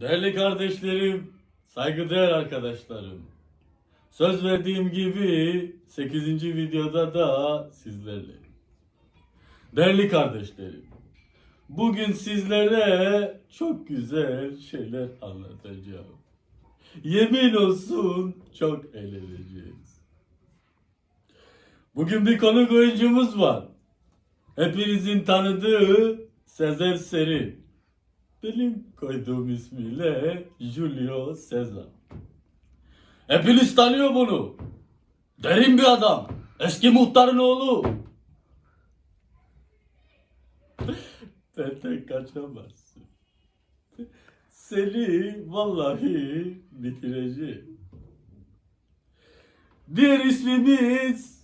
Değerli kardeşlerim, saygıdeğer arkadaşlarım. Söz verdiğim gibi 8. videoda da sizlerle. Değerli kardeşlerim, bugün sizlere çok güzel şeyler anlatacağım. Yemin olsun çok eğleneceğiz. Bugün bir konuk oyuncumuz var. Hepinizin tanıdığı Sezer Serin. Benim koyduğum ismiyle Julio Cesar. Hepiniz tanıyor bunu. Derin bir adam. Eski muhtarın oğlu. Benden kaçamazsın. Seni vallahi bitireceğim. Diğer ismimiz